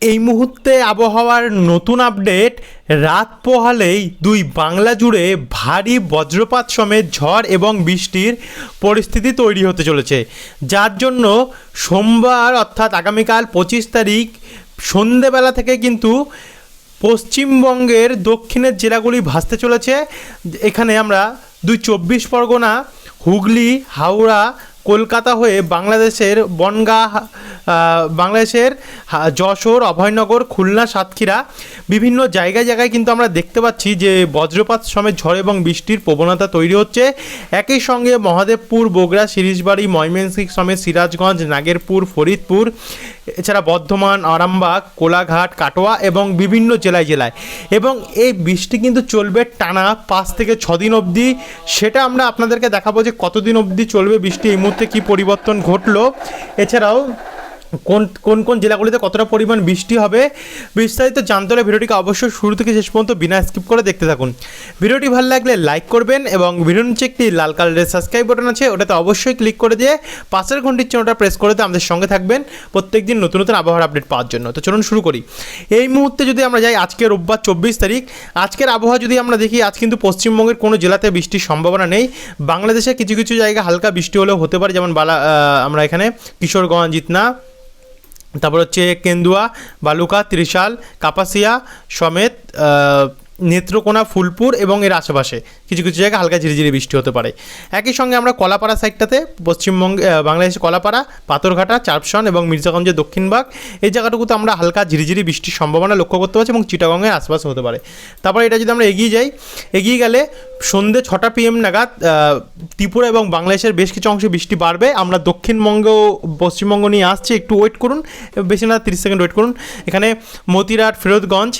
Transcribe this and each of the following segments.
এই মুহূর্তে আবহাওয়ার নতুন আপডেট। রাত পোহালেই দুই বাংলা জুড়ে ভারী বজ্রপাত সমেত ঝড় এবং বৃষ্টির পরিস্থিতি তৈরি হতে চলেছে। যার জন্য সোমবার অর্থাৎ আগামীকাল পঁচিশ তারিখ সন্ধেবেলা থেকে কিন্তু পশ্চিমবঙ্গের দক্ষিণের জেলাগুলি ভাসতে চলেছে। এখানে আমরা দুই চব্বিশ পরগনা, হুগলি, হাওড়া কলকাতা হয়ে বাংলাদেশের বনগা বাংলাদেশের যশোর, অভয়নগর, খুলনা, সাতক্ষীরা বিভিন্ন জায়গায় জায়গায় কিন্তু আমরা দেখতে পাচ্ছি যে বজ্রপাত সমেত ঝড় এবং বৃষ্টির প্রবণতা তৈরি হচ্ছে। একই সঙ্গে মহাদেবপুর, বগুড়া শিরিশবাড়ি ময়মনসিংহ সমেত সিরাজগঞ্জ, নাগেরপুর, ফরিদপুর এছাড়া বর্ধমান, আরামবাগ, কোলাঘাট, কাটোয়া এবং বিভিন্ন জেলায় জেলায়। এবং এই বৃষ্টি কিন্তু চলবে টানা পাঁচ থেকে ছ দিন অবধি। সেটা আমরা আপনাদেরকে দেখাবো যে কতদিন অবধি চলবে বৃষ্টি, এই মুহূর্তে কী পরিবর্তন ঘটলো। এছাড়াও কোন কোন কোন জেলাগুলিতে কতটা পরিমাণ বৃষ্টি হবে বিস্তারিত জানতে হলে ভিডিওটিকে অবশ্যই শুরু থেকে শেষ পর্যন্ত বিনা স্কিপ করে দেখতে থাকুন। ভিডিওটি ভালো লাগলে লাইক করবেন এবং ভিডিওর নিচে একটি লাল কালারের সাবস্ক্রাইব বাটন আছে, ওটাতে অবশ্যই ক্লিক করে দিয়ে পাশের ঘন্টির চিহ্নটা প্রেস করে দিয়ে আমাদের সঙ্গে থাকবেন প্রত্যেক দিন নতুন নতুন আবহাওয়ার আপডেট পাওয়ার জন্য। তো চলুন শুরু করি। এই মুহূর্তে যদি আমরা যাই, আজকে রোববার চব্বিশ তারিখ, আজকের আবহাওয়া যদি আমরা দেখি, আজ কিন্তু পশ্চিমবঙ্গের কোনো জেলাতে বৃষ্টির সম্ভাবনা নেই। বাংলাদেশে কিছু কিছু জায়গায় হালকা বৃষ্টি হলেও হতে পারে, যেমন বালা আমরা এখানে কিশোরগঞ্জ ইতনা তারপর হচ্ছে কেন্দুয়া বালুকা ত্রিশাল কাপাসিয়া সমেত নেত্রকোনা, ফুলপুর এবং এর আশেপাশে। কিছু কিছু জায়গায় হালকা ঝিরিঝিরি বৃষ্টি হতে পারে। একই সঙ্গে আমরা কলাপাড়া সাইডটাতে, পশ্চিমবঙ্গে বাংলাদেশের কলাপাড়া, পাথরঘাটা চারপশন এবং মির্জাগঞ্জের দক্ষিণভাগ এই জায়গাটুকুতে আমরা হালকা ঝিরিঝিরি বৃষ্টির সম্ভাবনা লক্ষ্য করতে পারছি এবং চিটাগংয়ের আশপাশে হতে পারে। তারপরে এটা যদি আমরা এগিয়ে যাই, এগিয়ে গেলে সন্ধ্যে ছটা পিএম নাগাদ ত্রিপুরা এবং বাংলাদেশের বেশ কিছু অংশে বৃষ্টি বাড়বে। আমরা দক্ষিণবঙ্গ ও পশ্চিমবঙ্গ নিয়ে আসছি, একটু ওয়েট করুন, বেশি না, তিরিশ সেকেন্ড ওয়েট করুন। এখানে মতিরাট, ফিরোজগঞ্জ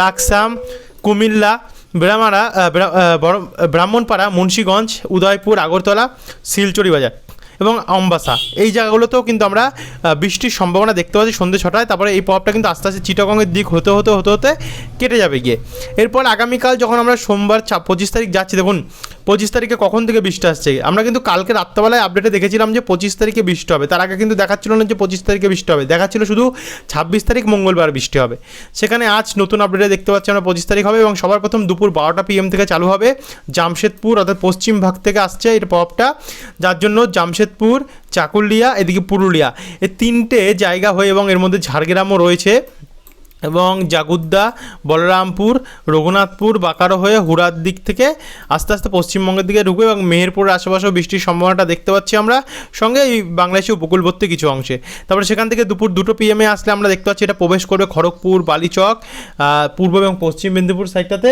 লাকসাম কুমিল্লা ব্রাহ্মারা আহ, ব্রা- আহ, বড়- ব্রাহ্মণপাড়া মুন্সীগঞ্জ উদয়পুর আগরতলা শিলচরি বাজার এবং অম্বাসা। এই জায়গাগুলোতেও কিন্তু আমরা বৃষ্টির সম্ভাবনা দেখতে পাচ্ছি সন্ধ্যে ছটায়। তারপরে এই প্রভাবটা কিন্তু আস্তে আস্তে চিটাগংয়ের দিক হতে হতে হতে হতে কেটে যাবে গিয়ে। এরপর আগামীকাল যখন আমরা সোমবার চা পঁচিশ তারিখ যাচ্ছি দেখুন পঁচিশ তারিখে কখন থেকে বৃষ্টি আসছে? আমরা কিন্তু কালকে রাত্রেবেলায় আপডেটে দেখেছিলাম যে পঁচিশ তারিখে বৃষ্টি হবে। তার আগে কিন্তু দেখাচ্ছিল না যে পঁচিশ তারিখে বৃষ্টি হবে। দেখাচ্ছিল শুধু ছাব্বিশ তারিখ মঙ্গলবার বৃষ্টি হবে। সেখানে আজ নতুন আপডেটে দেখতে পাচ্ছি আমরা পঁচিশ তারিখ হবে এবং সবার প্রথম দুপুর বারোটা পিএম থেকে চালু হবে জামশেদপুর, অর্থাৎ পশ্চিম ভাগ থেকে আসছে এর প্রভাবটা। যার জন্য জামশেদপুর, চাকুলিয়া, এদিকে পুরুলিয়া। এই তিনটে জায়গা হয়ে এবং এর মধ্যে ঝাড়গ্রামও রয়েছে। এবং জাগুদ্দা, বলরামপুর, রঘুনাথপুর বাঁকারো হয়ে হুড়ার দিক থেকে আস্তে আস্তে পশ্চিমবঙ্গের দিকে ঢুকবে এবং মেহেরপুরের আশেপাশেও বৃষ্টির সম্ভাবনাটা দেখতে পাচ্ছি আমরা। সঙ্গে এই বাংলাদেশের উপকূলবর্তী কিছু অংশে। তারপরে সেখান থেকে দুপুর দুটো পিএমে আসলে আমরা দেখতে পাচ্ছি এটা প্রবেশ করবে খড়গপুর, বালিচক পূর্ব এবং পশ্চিম মেদিনীপুর সাইডটাতে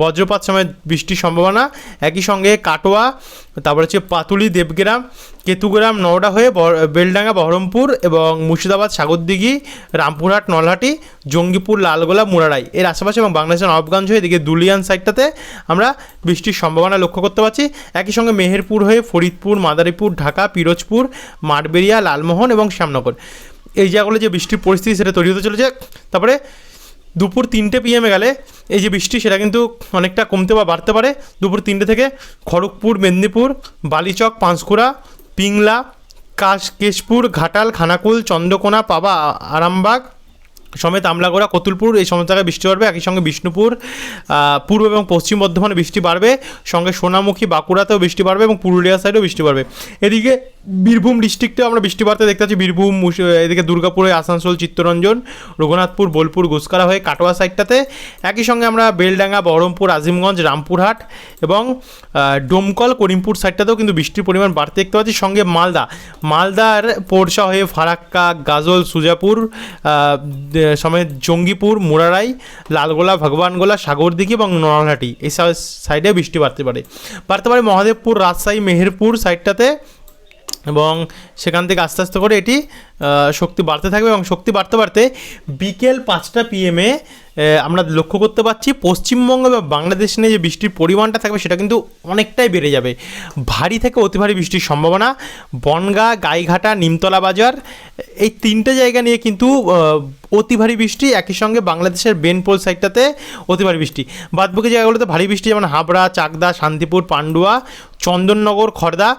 বজ্রপাত সময় বৃষ্টির সম্ভাবনা। একই সঙ্গে কাটোয়া, তারপর হচ্ছে পাতুলি, দেবগ্রাম, কেতুগ্রাম, নওডা হয়ে বেলডাঙ্গা, বহরমপুর এবং মুর্শিদাবাদ, সাগরদিঘি, রামপুরহাট, নলহাটি, জঙ্গিপুর, লালগোলা মুরারাই এর আশেপাশে এবং বাংলাদেশের নবাবগঞ্জ হয়ে এদিকে দুলিয়ান সাইডটাতে আমরা বৃষ্টির সম্ভাবনা লক্ষ্য করতে পারছি। একই সঙ্গে মেহেরপুর হয়ে ফরিদপুর, মাদারীপুর, ঢাকা, পিরোজপুর মাঠবেরিয়া লালমোহন এবং শ্যামনগর। এই জায়গাগুলো যে বৃষ্টির পরিস্থিতি সেটা তৈরি হতে চলেছে। তারপরে দুপুর তিনটে পিএমে গেলে এই যে বৃষ্টি সেটা কিন্তু অনেকটা কমতে বা বাড়তে পারে। দুপুর তিনটে থেকে খড়গপুর, মেদিনীপুর, বালিচক, পাঁশকুড়া, পিংলা কাশ কেশপুর ঘাটাল, খানাকুল, চন্দ্রকোনা, পাবা আরামবাগ সমেত আমলাগোড়া, কতুলপুর, এই সমস্ত জায়গায় বৃষ্টি বাড়বে। একই সঙ্গে বিষ্ণুপুর পূর্ব এবং পশ্চিম বর্ধমানে বৃষ্টি বাড়বে। সঙ্গে সোনামুখী, বাঁকুড়াতেও বৃষ্টি বাড়বে এবং পুরুলিয়া সাইডেও বৃষ্টি বাড়বে। এদিকে বীরভূম ডিস্ট্রিক্টেও আমরা বৃষ্টি বাড়তে দেখতে পাচ্ছি। বীরভূম এদিকে দুর্গাপুরে, আসানসোল, চিত্তরঞ্জন, রঘুনাথপুর, বোলপুর গুসকারা হয়ে কাটোয়া সাইডটাতে একই সঙ্গে আমরা বেলডাঙ্গা, বহরমপুর, আজিমগঞ্জ, রামপুরহাট এবং ডোমকল, করিমপুর সাইডটাতেও কিন্তু বৃষ্টির পরিমাণ বাড়তে দেখতে পাচ্ছি। সঙ্গে মালদা, মালদার পোরশা হয়ে ফারাক্কা, গাজল, সুজাপুর সমেত জঙ্গিপুর, মুরারাই, লালগোলা, ভগবানগোলা, সাগরদিঘি এবং নলহাটি। এই সাইডে বৃষ্টি বাড়তে পারে। বাড়তে পারে মহাদেবপুর, রাজশাহী, মেহেরপুর সাইডটাতে এবং সেখান থেকে আস্তে আস্তে করে এটি শক্তি বাড়তে থাকবে এবং শক্তি বাড়তে বাড়তে বিকেল পাঁচটা পিএমে আমরা লক্ষ্য করতে পারছি পশ্চিমবঙ্গ বা বাংলাদেশ নিয়ে যে বৃষ্টির পরিমাণটা থাকবে সেটা কিন্তু অনেকটাই বেড়ে যাবে। ভারী থেকে অতি ভারী বৃষ্টির সম্ভাবনা। বনগা, গাইঘাটা, নিমতলা বাজার, এই তিনটে জায়গা নিয়ে কিন্তু অতি ভারী বৃষ্টি। একই সঙ্গে বাংলাদেশের বেনপোল সাইডটাতে অতি ভারী বৃষ্টি। বাদবাকি জায়গাগুলোতে ভারী বৃষ্টি যেমন হাবড়া, চাকদা, শান্তিপুর, পান্ডুয়া, চন্দননগর খড়দা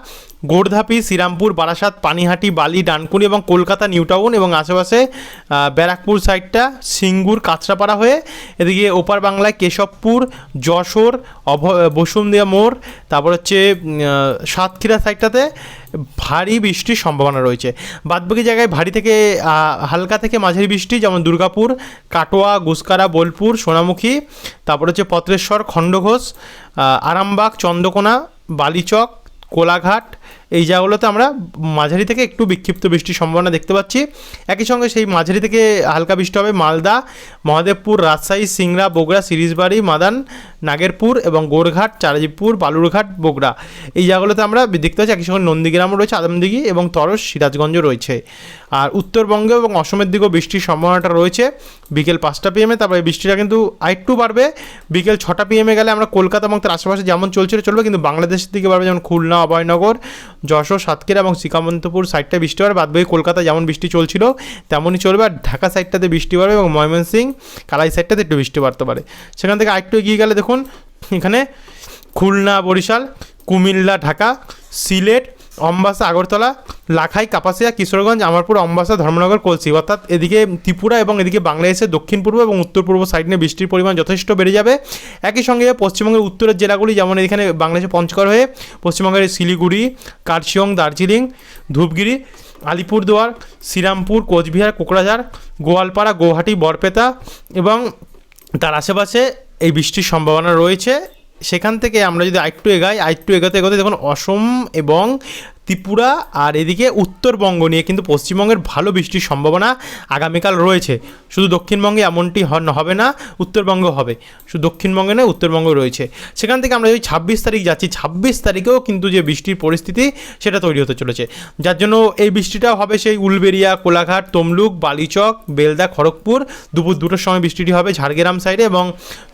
গোর্ধাপি, শ্রীরামপুর, বারাসাত, পানিহাটি, বালি, ডানকুনি এবং কলকাতা কলকাতা, নিউ টাউন এবং আশেপাশে ব্যারাকপুর সাইডটা সিঙ্গুর কাঁচরাপাড়া হয়ে, এদিকে ওপার বাংলায় কেশবপুর, যশোর, অভ, বসুন্ধিয়া মোড়, তারপর হচ্ছে সাতক্ষীরা সাইডটাতে ভারী বৃষ্টির সম্ভাবনা রয়েছে। বাদবাকি জায়গায় ভারী থেকে হালকা থেকে মাঝারি বৃষ্টি, যেমন দুর্গাপুর, কাটোয়া গুসকারা বোলপুর, সোনামুখী, তারপর হচ্ছে পত্রেশ্বর, খণ্ডঘোষ আরামবাগ, চন্দ্রকোনা, বালিচক, কোলাঘাট এই জায়গাগুলোতে আমরা মাঝারি থেকে একটু বিক্ষিপ্ত বৃষ্টির সম্ভাবনা দেখতে পাচ্ছি। একই সঙ্গে সেই মাঝারি থেকে হালকা বৃষ্টি হবে মালদা, মহাদেবপুর, রাজশাহী, সিংড়া, বগুড়া, সিরিজবাড়ি, মাদান, নাগেরপুর এবং গোরঘাট চারাজিপুর বালুরঘাট, বগুড়া। এই জায়গাগুলোতে আমরা দেখতে পাচ্ছি একই সঙ্গে নন্দীগ্রামও রয়েছে, আদমদিঘি এবং তরস, সিরাজগঞ্জও রয়েছে। আর উত্তরবঙ্গে এবং অসমের দিকেও বৃষ্টির সম্ভাবনাটা রয়েছে। বিকেল পাঁচটা পিএমে তারপরে বৃষ্টিটা কিন্তু আরেকটু বাড়বে। বিকেল ছটা পিএমে গেলে আমরা কলকাতা এবং তার আশেপাশে যেমন চলছিল, চলবে, কিন্তু বাংলাদেশের দিকে বাড়বে, যেমন খুলনা, অভয়নগর যশোর, সাতক্ষীরা এবং শ্রীকান্তপুর সাইডটা বৃষ্টি হবে। বাদ বাকি কলকাতা যেমন বৃষ্টি চলছিল, তেমনই চলবে। আর ঢাকা সাইডটাতে বৃষ্টি বাড়বে এবং ময়মনসিং কালাই সাইডটাতে একটু বৃষ্টি বাড়তে পারে। সেখান থেকে আরেকটু এগিয়ে গেলে দেখুন, এখানে খুলনা, বরিশাল, কুমিল্লা, ঢাকা, সিলেট, অম্বাসা, আগরতলা লাখাই, কাপাসিয়া, কিশোরগঞ্জ আমারপুর অম্বাসা, ধর্মনগর, কলসি। অর্থাৎ এদিকে ত্রিপুরা এবং এদিকে বাংলাদেশের দক্ষিণ পূর্ব এবং উত্তর পূর্ব সাইড নিয়ে বৃষ্টির পরিমাণ যথেষ্ট বেড়ে যাবে। একই সঙ্গে পশ্চিমবঙ্গের উত্তরের জেলাগুলি যেমন এখানে বাংলাদেশে পঞ্চগড় হয়ে, পশ্চিমবঙ্গের শিলিগুড়ি, কার্শিয়ং, দার্জিলিং, ধূপগিরি, আলিপুরদুয়ার, শ্রীরামপুর, কোচবিহার, কোকরাঝাড়, গোয়ালপাড়া গুয়াহাটি বরপেতা এবং তার আশেপাশে এই বৃষ্টির সম্ভাবনা রয়েছে। সেখান থেকে আমরা যদি আরেকটু এগাই, আরেকটু এগোতে এগোতে দেখুন, অসম এবং ত্রিপুরা আর এদিকে উত্তরবঙ্গ নিয়ে কিন্তু পশ্চিমবঙ্গের ভালো বৃষ্টির সম্ভাবনা আগামীকাল রয়েছে। শুধু দক্ষিণবঙ্গে এমনটি হবে না, উত্তরবঙ্গ হবে। শুধু দক্ষিণবঙ্গে নয়, উত্তরবঙ্গ রয়েছে। সেখান থেকে আমরা যদি ছাব্বিশ তারিখ যাচ্ছি, ছাব্বিশ তারিখেও কিন্তু যে বৃষ্টির পরিস্থিতি, সেটা তৈরি হতে চলেছে। যার জন্য এই বৃষ্টিটাও হবে সেই উলবেরিয়া কোলাঘাট, তমলুক, বালিচক, বেলদা, খড়গপুর, দুপুর দুটোর সময় বৃষ্টিটি হবে ঝাড়গ্রাম সাইডে এবং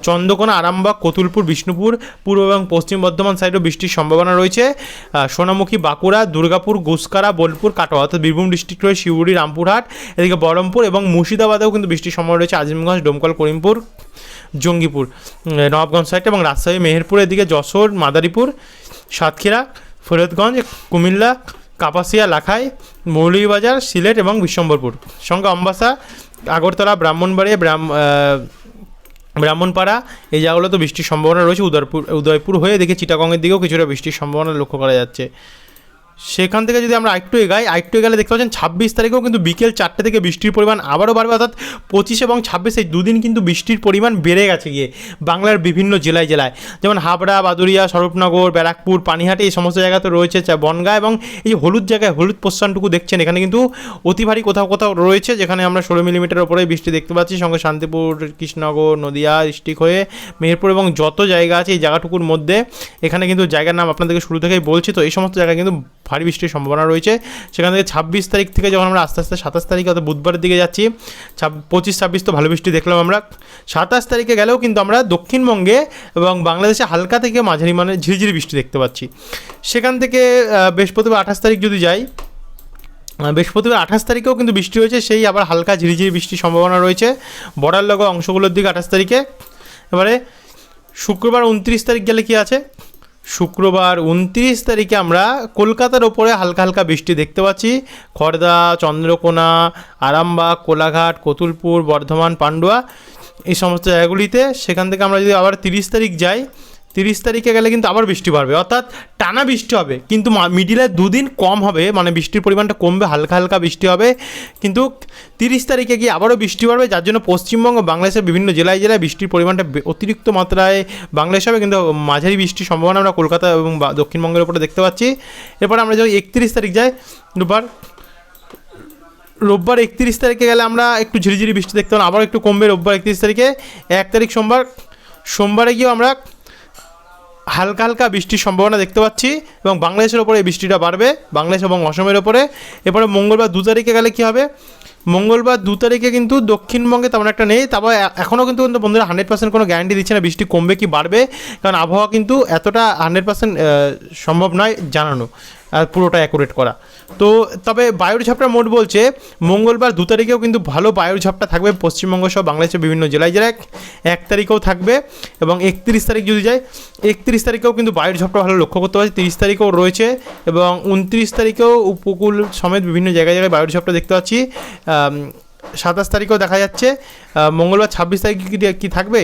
চন্দ্রকোনা, আরামবাগ, কতুলপুর, বিষ্ণুপুর, পূর্ব এবং পশ্চিম বর্ধমান সাইডেও বৃষ্টির সম্ভাবনা রয়েছে। সোনামুখী, বাঁকুড়া দুর্গাপুর, গুসকারা, বোলপুর, কাটোয়া অর্থাৎ বীরভূম ডিস্ট্রিক্ট রয়েছে শিউড়ি রামপুরহাট, এদিকে বহরমপুর এবং মুর্শিদাবাদেও কিন্তু বৃষ্টির সম্ভাবনা রয়েছে আজিমগঞ্জ, ডোমকল, করিমপুর, জঙ্গিপুর নবাবগঞ্জ সাইড এবং রাজশাহী, মেহেরপুর, এদিকে যশোর, মাদারীপুর, সাতক্ষীরা, ফরিদগঞ্জ, কুমিল্লা, কাপাসিয়া, লাখাই, মৌলভীবাজার, সিলেট এবং বিশ্বম্বরপুর। সঙ্গে অম্বাসা, আগরতলা, ব্রাহ্মণবাড়িয়া, ব্রাহ্ম ব্রাহ্মণপাড়া, এই জায়গাগুলোতে বৃষ্টির সম্ভাবনা রয়েছে। উদয়পুর উদয়পুর হয়ে দেখে চিটাগংয়ের দিকেও কিছুটা বৃষ্টির সম্ভাবনা লক্ষ্য করা যাচ্ছে। সেখান থেকে যদি আমরা আরেকটু এগাই, আরেকটু এগালে দেখতে পাচ্ছেন ছাব্বিশ তারিখেও কিন্তু বিকেল চারটে থেকে বৃষ্টির পরিমাণ আবারও বাড়বে, অর্থাৎ পঁচিশ এবং ছাব্বিশ এই দুদিন কিন্তু বৃষ্টির পরিমাণ বেড়ে গেছে গিয়ে বাংলার বিভিন্ন জেলায় জেলায়। যেমন হাবড়া বাদুরিয়া স্বরূপনগর, ব্যারাকপুর, পানিহাটি এই সমস্ত জায়গাতে রয়েছে বনগাঁ এবং এই হলুদ জায়গায় হলুদ পোস্টানটুকু দেখছেন, এখানে কিন্তু অতি ভারী কোথাও কোথাও রয়েছে, যেখানে আমরা ষোলো মিলিমিটার ওপরে বৃষ্টি দেখতে পাচ্ছি। সঙ্গে শান্তিপুর, কৃষ্ণনগর, নদিয়া, ডিস্ট্রিক্ট হয়ে মেহেরপুর এবং যত জায়গা আছে এই জায়গাটুকুর মধ্যে এখানে কিন্তু জায়গার নাম আপনাদেরকে শুরু থেকেই বলছি, তো এই সমস্ত জায়গায় কিন্তু ভারী বৃষ্টির সম্ভাবনা রয়েছে। সেখান থেকে ছাব্বিশ তারিখ থেকে যখন আমরা আস্তে আস্তে সাতাশ তারিখে অর্থাৎ বুধবারের দিকে যাচ্ছি পঁচিশ, ছাব্বিশ তো ভালো বৃষ্টি দেখলাম আমরা। সাতাশ তারিখে গেলেও কিন্তু আমরা দক্ষিণবঙ্গে এবং বাংলাদেশে হালকা থেকে মাঝারি মানে ঝিরিঝিরি বৃষ্টি দেখতে পাচ্ছি। সেখান থেকে বৃহস্পতিবার আঠাশ তারিখ যদি যাই বৃহস্পতিবার আঠাশ তারিখেও কিন্তু বৃষ্টি হয়েছে, সেই আবার হালকা ঝিরিঝিরি বৃষ্টির সম্ভাবনা রয়েছে। বর্ডার লগা অংশগুলোর দিকে আঠাশ তারিখে। এবারে শুক্রবার উনত্রিশ তারিখ গেলে কি আছে? শুক্রবার উনত্রিশ তারিখে আমরা কলকাতার ওপরে হালকা হালকা বৃষ্টি দেখতে পাচ্ছি। খড়দা চন্দ্রকোনা, আরামবাগ, কোলাঘাট, কতুলপুর, বর্ধমান, পান্ডুয়া এই সমস্ত জায়গাগুলিতে। সেখান থেকে আমরা যদি আবার তিরিশ তারিখ যাই তিরিশ তারিখে গেলে কিন্তু আবার বৃষ্টি বাড়বে। অর্থাৎ টানা বৃষ্টি হবে, কিন্তু মিডিলে দুদিন কম হবে মানে বৃষ্টির পরিমাণটা কমবে, হালকা হালকা বৃষ্টি হবে। কিন্তু তিরিশ তারিখে গিয়ে আবারও বৃষ্টি বাড়বে, যার জন্য পশ্চিমবঙ্গ, বাংলাদেশের বিভিন্ন জেলায় জেলায় বৃষ্টির পরিমাণটা অতিরিক্ত মাত্রায় বাংলাদেশ হবে, কিন্তু মাঝারি বৃষ্টির সম্ভাবনা আমরা কলকাতা এবং দক্ষিণবঙ্গের উপরে দেখতে পাচ্ছি। এরপর আমরা যদি একত্রিশ তারিখ যাই, রোববার রোববার একত্রিশ তারিখে গেলে আমরা একটু ঝিরিঝিরি বৃষ্টি দেখতে পাবো, আবার একটু কমবে রোববার একত্রিশ তারিখে। এক তারিখ সোমবার, সোমবারে গিয়েও আমরা হালকা হালকা বৃষ্টির সম্ভাবনা দেখতে পাচ্ছি। এবং বাংলাদেশের ওপরে এই বৃষ্টিটা বাড়বে, বাংলাদেশ এবং অসমের ওপরে। এরপরে মঙ্গলবার দু তারিখে গেলে কী হবে? মঙ্গলবার দু তারিখে কিন্তু দক্ষিণবঙ্গে তেমন একটা নেই তারপর এখনও কিন্তু কিন্তু বন্ধুরা হান্ড্রেড পার্সেন্ট কোনো গ্যারান্টি দিচ্ছে না বৃষ্টি কমবে কি বাড়বে, কারণ আবহাওয়া কিন্তু এতটা হান্ড্রেড পার্সেন্ট সম্ভব নয় জানানো, আর পুরোটা অ্যাকুরেট করা। তো তবে বায়ুর ঝাপটা মোট বলছে, মঙ্গলবার দু তারিখেও কিন্তু ভালো বায়ুর ঝাপটা থাকবে, পশ্চিমবঙ্গ সহ বাংলাদেশের বিভিন্ন জেলায় জেলায় এক তারিখেও থাকবে এবং একত্রিশ তারিখ যদি যায়, একত্রিশ তারিখেও কিন্তু বায়ুর ঝাপটা ভালো লক্ষ্য করতে পারছি, তিরিশ তারিখেও রয়েছে এবং উনত্রিশ তারিখেও উপকূল সমেত বিভিন্ন জায়গায় জায়গায় বায়ুর ঝাপটা দেখতে পাচ্ছি। সাতাশ তারিখেও দেখা যাচ্ছে। মঙ্গলবার ছাব্বিশ তারিখে কি কি থাকবে?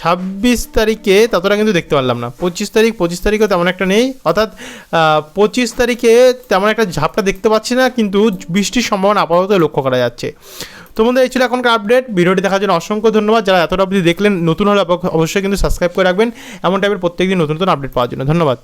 ছাব্বিশ তারিখে ততটা কিন্তু দেখতে পারলাম না। পঁচিশ তারিখ, পঁচিশ তারিখেও তেমন একটা নেই। অর্থাৎ পঁচিশ তারিখে তেমন একটা ঝাপটা দেখতে পাচ্ছি না, কিন্তু বৃষ্টির সম্ভাবনা আপাতত লক্ষ্য করা যাচ্ছে। তো বন্ধু এই ছিল এখনকার আপডেট। ভিডিওটি দেখার জন্য অসংখ্য ধন্যবাদ। যারা এতটা অবধি দেখলেন, নতুন হলে অবশ্যই কিন্তু সাবস্ক্রাইব করে রাখবেন। এমন টাইপের প্রত্যেকদিন নতুন নতুন আপডেট পাওয়ার জন্য। ধন্যবাদ।